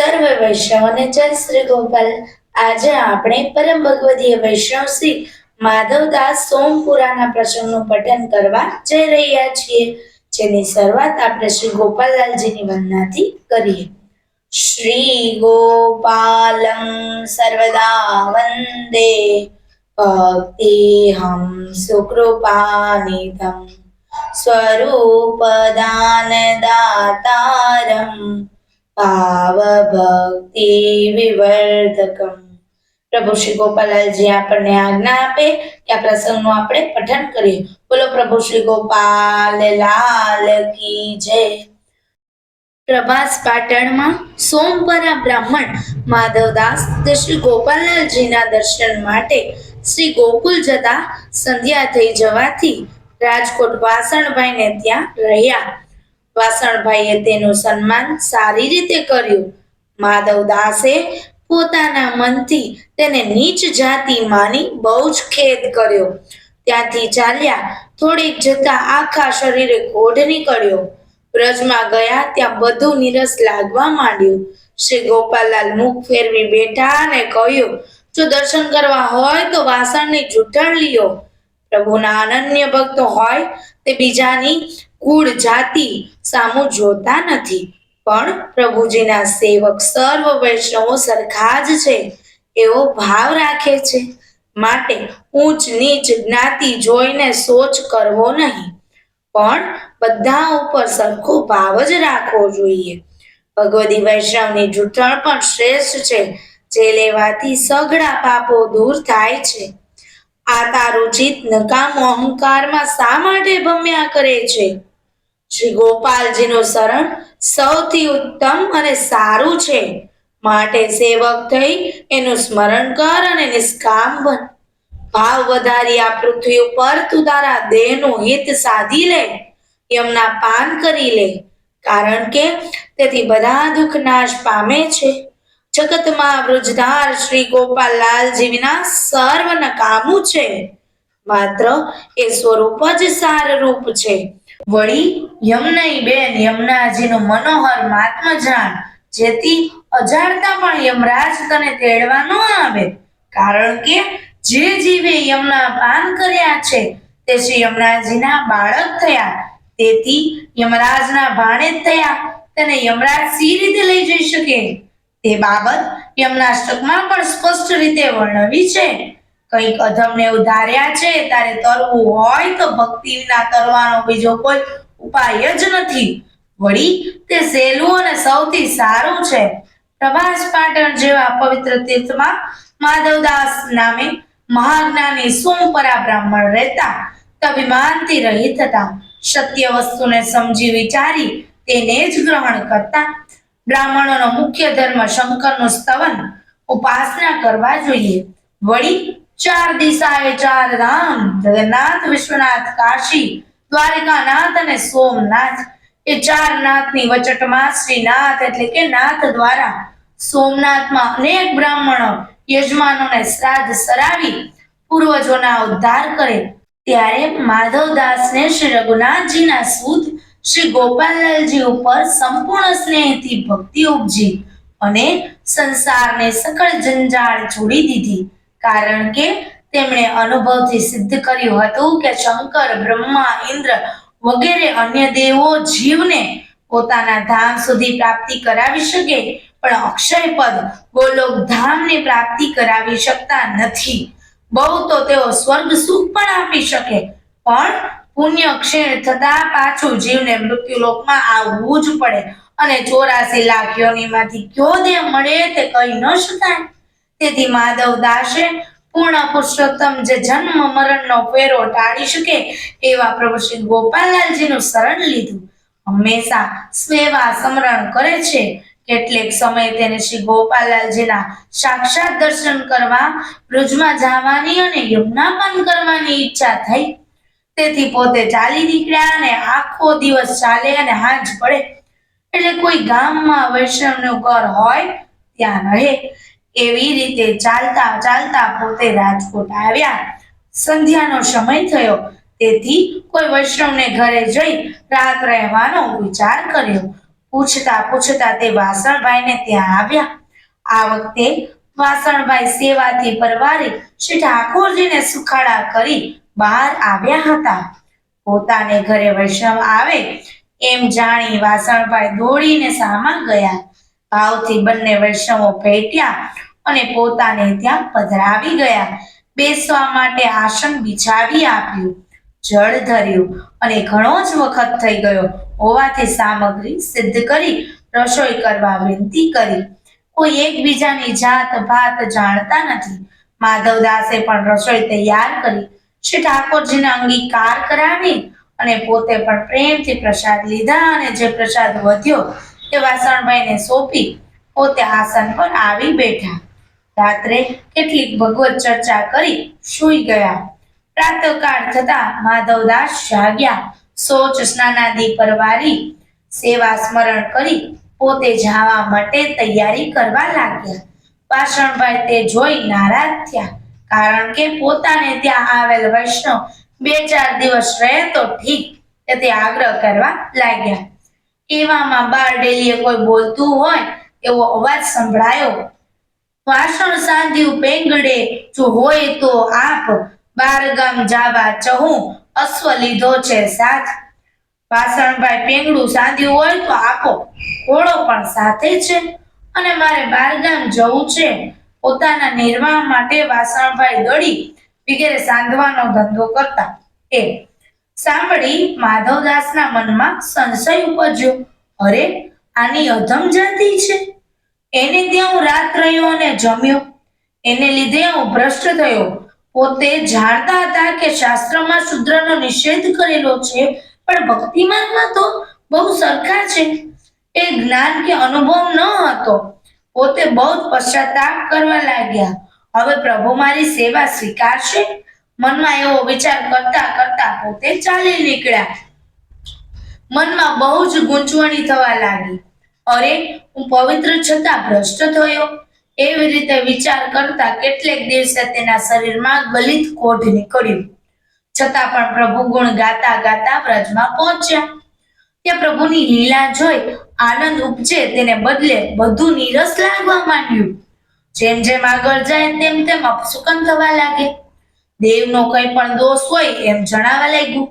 સર્વ વૈષ્ણવને જય શ્રી ગોપાલ. આજે આપણે પરમ ભગવદીય વૈષ્ણવ શ્રી માધવદાસ સોમપુરાના પ્રસંગનું પઠન કરવા જઈ રહ્યા છીએ, જેની શરૂઆત આપણે શ્રી ગોપાલલાલજીની વંદનાથી કરીએ. શ્રી ગોપાલમ સર્વદા વંદે. ભક્તિહમ સુકૃપાનિધમ. સ્વરૂપદાન દાતારમ ભાવભક્તિ વિવર્ધકમ પ્રભુ શ્રી ગોપાલજી આપણને આજ્ઞા આપે કે આ પ્રસંગનું આપણે પઠન કરીએ। બોલો પ્રભુ શ્રી ગોપાલ, લાલ કી જય। પ્રભાસ પાટણમાં સોમપરા બ્રાહ્મણ માધવદાસ તે શ્રી ગોપાલલાલજીના દર્શન માટે શ્રી ગોકુલ જતા સંધ્યા થઈ જવાથી રાજકોટ વાસણભાઈને ત્યાં રહ્યા। વાસણભાઈએ તેનું સન્માન સારી રીતે કર્યું. માધવદાસે પોતાના મનથી તેને નીચ જાતિ માની બહુ જ ખેદ કર્યો. ત્યાંથી ચાલ્યા થોડીક જતા આખા શરીરે કોઢ નીકળ્યો. બ્રજમાં ગયા ત્યાં બધું નીરસ લાગવા માંડ્યું. શ્રી ગોપાલલાલ મુખ ફેરવી બેઠા અને કહ્યું, જો દર્શન કરવા હોય તો વાસણની જૂઠણ લ્યો. પ્રભુના અનન્ય ભક્તો હોય તે બીજાની કુળ જાતિ સામું જોતા નથી. પણ પ્રભુજીના સેવક સર્વ વૈષ્ણવો સરખા જ છે. એવો ભાવ રાખે છે. માટે ઊંચ નીચ જ્ઞાતિ જોઈને સોચ કરવો નહીં. પણ બધા ઉપર સરખો ભાવ જ રાખવો જોઈએ. ભગવદી વૈષ્ણવની જૂઠણ પણ શ્રેષ્ઠ છે. જે લેવાથી સઘળા પાપો દૂર થાય છે. આ તારું ચિત્ત નકામો અહંકારમાં શા માટે ભમ્યા કરે છે? શ્રી ગોપાલજીનું શરણ સૌથી ઉત્તમ અને સારું છે. માટે સેવક થઈ એનું સ્મરણ કર અને નિષ્કામ બન. ભાવ વધારી આ પૃથ્વી ઉપર તું તારા દેહનું હિત સાધી લે, યમના પાન કરી લે. કારણ કે તેથી બધા દુઃખ નાશ પામે છે. જગતમાં વૃજધાર શ્રી ગોપાલલાલજી વિના સર્વ નકામું છે. માત્ર એ સ્વરૂપ જ સારરૂપ છે. વળી યમનાઈ બેન, યમુનાજીનું મનોહર માત્મ જાણ જેથી અજાણતા પણ યમરાજ તને તેડવા ન આવે. કારણ કે જે જીવે યમના પાન કર્યા છે, તે શ્રી યમરાજીના બાળક થયા. તેથી યમરાજના ભાણે થયા. તેને યમરાજ સી રીતે લઈ જઈ શકે? તે બાબત યમનાષ્ટકમાં પણ સ્પષ્ટ રીતે વર્ણવી છે. કંઈક અધમને ઉધાર્યા છે, તારે તરવું હોય તો ભક્તિ વિના તરવાનો બીજો કોઈ ઉપાય જ નથી. વળી, તે સહેલું અને સૌથી સારું છે. પ્રભાસ પાટણ જેવા પવિત્ર તીર્થમાં માધવદાસ નામે મહાજ્ઞાની સોમપરા બ્રાહ્મણ રહેતા અભિમાનથી રહિત હતા. સત્ય વસ્તુને સમજી વિચારી તેને જ ગ્રહણ કરતા, બ્રાહ્મણોનો મુખ્ય ધર્મ શંકરનું સ્તવન ઉપાસના કરવા જોઈએ. વળી ચાર દિશાએ ચાર ધામ, જગન્નાથ, વિશ્વનાથ, કાશી, દ્વારિકાનાથ અને સોમનાથ. એ ચાર નાથની વચટમાં શ્રીનાથ એટલે કે નાથ દ્વારા સોમનાથમાં અનેક બ્રાહ્મણો, યજમાનોને શ્રાદ્ધ સરાવી, પૂર્વજોના ઉદ્ધાર કરે. ત્યારે માધવદાસને શ્રી રઘુનાથજીના સૂત શ્રી ગોપાલલાલજી ઉપર સંપૂર્ણ સ્નેહથી ભક્તિ ઉપજી અને સંસારને સકળ જંજાળ છોડી દીધી. કારણ કે તેમણે અનુભવથી સિદ્ધ કર્યું હતું કે શંકર, બ્રહ્મા, ઇન્દ્ર વગેરે અન્ય દેવો જીવને પોતાના ધામ સુધી પ્રાપ્તિ કરાવી શકે, પણ અક્ષય પદ ગોલોક ધામની પ્રાપ્તિ કરાવી શકતા નથી. બહુ તો તેઓ સ્વર્ગ સુખ પણ આપી શકે, પણ પુણ્ય ક્ષીણ થતા પાછું જીવને મૃત્યુલોકમાં આવવું જ પડે અને ચોરાસી લાખ યોનીમાંથી કયો દેહ મળે તે કહી ન શકાય. તેથી માધવ દાસે પૂર્ણ પુરુષોત્તમ જે જન્મ મરણનો ફેરો ટાળી શકે એવા પ્રભુ શ્રી ગોપાલલાલજીનું શરણ લીધું. હંમેશા સેવા સમરણ કરે છે. કેટલેક સમય તેને શ્રી ગોપાલલાલજીના સાક્ષાત દર્શન કરવા, બ્રુજમાં જવાની અને યમુનાપાન કરવાની ઈચ્છા થઈ. તેથી પોતે ચાલી નીકળ્યા અને આખો દિવસ ચાલે અને હાંજ પડે. એટલે કોઈ ગામમાં વૈષ્ણવનું ઘર હોય, ત્યાં રહે. એવી રીતે ચાલતા ચાલતા પોતે રાજકોટ આવ્યા. સંધ્યાનો સમય થયો. તેથી કોઈ વૈષ્ણવને ઘરે જઈ રાત રહેવાનો વિચાર કર્યો. પૂછતા પૂછતા તે વાસણભાઈને ત્યાં આવ્યા. આ વખતે વાસણભાઈ સેવાથી પરવારી શ્રી ઠાકોરજીને સુખાડા કરી બહાર આવ્યા હતા. પોતાને ઘરે વૈષ્ણવ આવે એમ જાણી વાસણભાઈ દોડીને સામા ગયા. ભાવથી બંને વૈષ્ણવો ભેટ્યા અને પોતાને ત્યાં પધરાવી ગયા. બેસવા માટે આસન બિછાવી આપ્યું. જળ ધર્યું અને ઘણો જ વખત થઈ ગયો. હોવાથી સામગ્રી સિદ્ધ કરી રસોઈ કરવા વિનંતી કરી. કોઈ એકબીજાની જાત ભાત જાણતા નથી. માધવદાસે પણ રસોઈ તૈયાર કરી. શ્રી ઠાકોરજીને અંગીકાર કરાવી અને પોતે પણ પ્રેમથી પ્રસાદ લીધા અને જે પ્રસાદ વધ્યો તે વાસણભાઈને સોંપી પોતે આસન પર આવી બેઠા. રાત્રે કેટલીક ભગવત ચર્ચા કરી સૂઈ ગયા. પ્રાતકાળ થતા માધવદાસ જાગ્યા. સોચ સ્નાનાદિ પરવારી સેવા સ્મરણ કરી પોતે જવા માટે તૈયારી કરવા લાગ્યા. વાસણભાઈ તે જોઈ નારાજ થયા, કારણ કે પોતાને ત્યાં આવેલ વૈષ્ણવ બે ચાર દિવસ રહે તો ઠીક તેથી આગ્રહ કરવા લાગ્યા. એવામાં બાર ડેલીએ કોઈ બોલતું હોય એવો અવાજ સંભળાયો. વાસણ સાંધ્યું પેંગડે, જો હોય તો આપ બારગામ જાવા ચહું, અશ્વ લીધો છે સાથ. વાસણભાઈ પેંગડું સાંધ્યું હોય તો આપો ઘોડો પણ સાથે છે. અને મારે બારગામ જવું છે. પોતાના નિર્વાહ માટે વાસણભાઈ દળી વગેરે સાંધવાનો ધંધો કરતા. એ સાંભળી માધવદાસના મનમાં સંશય ઉપજ્યો. અરે, આની અધમ જાતિ છે. એને ત્યાં હું રાત રહ્યો અને જમ્યો. એને લીધે હું ભ્રષ્ટ થયો. પોતે જાણતા હતા કે શાસ્ત્રમાં શુદ્રનો નિષેધ કરેલો છે, પણ ભક્તિમાનમાં તો બહુ સરખા છે. એ જ્ઞાન કે અનુભવ ન હતો. પોતે બહુ પશ્ચાતાપ કરવા લાગ્યા. હવે પ્રભુ મારી સેવા સ્વીકારશે? મનમાં એવો વિચાર કરતા કરતા પોતે ચાલી નીકળ્યા. મનમાં બહુ જ ગૂંચવણી થવા લાગી. અરે, હું પવિત્ર છતાં ભ્રષ્ટ થયો. એવી રીતે વિચાર કરતા કેટલેક દિવસે તેના શરીરમાં ગલિત કોઢ નીકળ્યું. છતાં પણ પ્રભુ ગુણ ગાતા ગાતા વ્રજમાં પહોંચ્યા. તે પ્રભુની લીલા જોઈ આનંદ ઉપજે તેને બદલે બધું નીરસ લાગવા માંડ્યું. જેમ જેમ આગળ જાય તેમ તેમ અપસુકન થવા લાગે. દેવનો કંઈ પણ દોષ હોય એમ જણાવા લાગ્યું.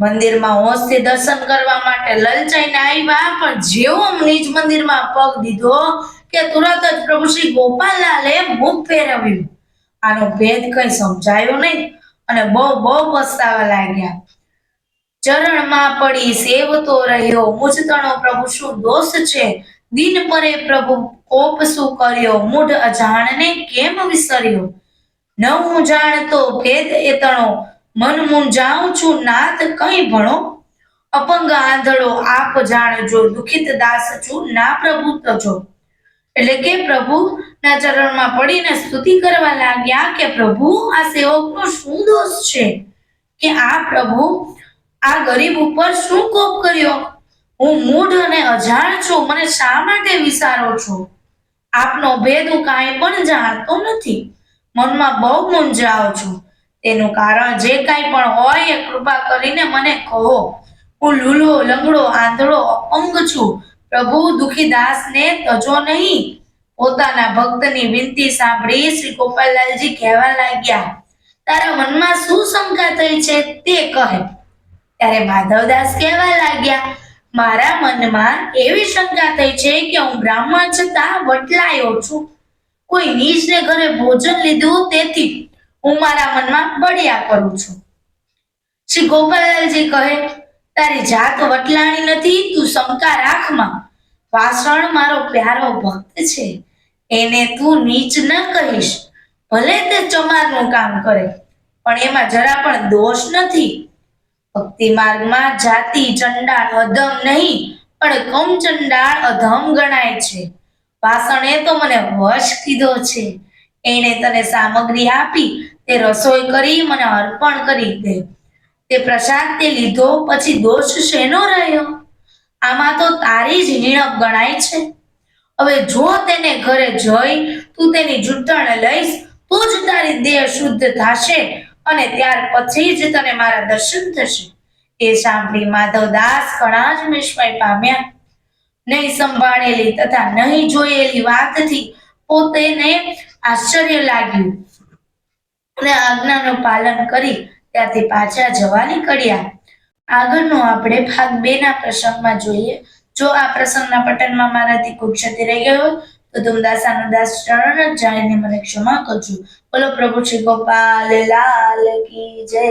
મંદિરમાં હોંશથી દર્શન કરવા માટે લલચાઈને આવ્યા, પણ જેવો નિજ મંદિરમાં પગ દીધો કે તુરત જ પ્રભુ શ્રી ગોપાલલાલે મુખ ફેરવ્યું. આનો ભેદ કઈ સમજાયો નહીં અને બહુ બહુ પસ્તાવા લાગ્યા. ચરણમાં પડી સેવતો રહ્યો. મુજતણો પ્રભુ શું દોષ છે? દિન પરે પ્રભુ કોપ શું કર્યો? મૂઢ અજાણને કેમ વિસર્યો? ન હું જાણતો ભેદ એતણો, મન મૂંઝાઉં છું નાથ કઈ ભણો? અપંગ આંધળો આપ જાણજો, દુખિત દાસ છું ના પ્રભુ તજો. એટલે કે પ્રભુના ચરણમાં પડીને સ્તુતિ કરવા લાગ્યા કે પ્રભુ, આ સેવકનો શું દોષ છે? કે આ પ્રભુ, આ ગરીબ ઉપર શું કોપ કર્યો? હું મૂઢ અને અજાણ છું, મને શા માટે વિચારો છો? આપનો ભેદ હું કાંઈ પણ જાણતો નથી. મનમાં બહુ મૂંઝાવ છું. તેનું કારણ જે કાંઈ પણ હોય એ કૃપા કરીને મને કહો. હું લૂલો, લંગડો, આંધળો, અપંગ છું. પ્રભુ દુખી દાસને તજો નહીં. પોતાના ભક્તની વિનંતી સાંભળી શ્રી ગોપાલલાલજી કહેવા લાગ્યા. તારા મનમાં શું શંકા થઈ છે તે કહે. ત્યારે માધવદાસ કહેવા લાગ્યા, મારા મનમાં એવી શંકા થઈ છે કે હું બ્રાહ્મણ છતાં વટલાયો છું. કોઈ નીચને ઘરે ભોજન લીધું તેથી હું મારા મનમાં બળ્યા કરું છું. શ્રી ગોપાલલાલજી કહે, તારી જાત વટલાણી નથી, તું શંકા રાખમાં વાસણ મારો પ્યારો ભક્ત છે, એને તું નીચ ન કહીશ, ભલે તે ચમારનું કામ કરે, પણ એમાં જરા પણ દોષ નથી. ભક્તિ માર્ગમાં જાતિ, ચંડાળ, અધમ નહીં, પણ કમ ચંડાળ અધમ ગણાય છે. વાસણે તો મને વશ કીધો છે. એણે તને સામગ્રી આપી, તે રસોઈ કરી, મને અર્પણ કરી દે. તે પ્રસાદ તે લીધો, પછી દોષ શેનો રહ્યો? આમાં તો તારી જ નીણપ ગણાય છે. હવે જો તેને ઘરે જઈ, તું તેની જૂઠણ લઈશ, તો જ તારી દેહ શુદ્ધ થશે અને ત્યાર પછી જ તને મારા દર્શન થશે. એ સાંભળી માધવદાસ ઘણા જ વિસ્મય પામ્યા. નહીં સંભાળેલી તથા નહીં જોયેલી વાતથી પોતેને આશ્ચર્ય લાગ્યું. અને આજ્ઞાનું પાલન કરી ત્યાંથી પાછા જવા નીકળ્યા આગળનો આપણે ભાગ બે ના પ્રસંગમાં જોઈએ. જો આ પ્રસંગના પઠનમાં મારાથી કોઈ ક્ષતિ રહી ગયો તો તુમ દાસાનો દાસ ચરણ જાણીને મને ક્ષમા કરજો. બોલો પ્રભુ શ્રી ગોપાલ, લાલ કી જય.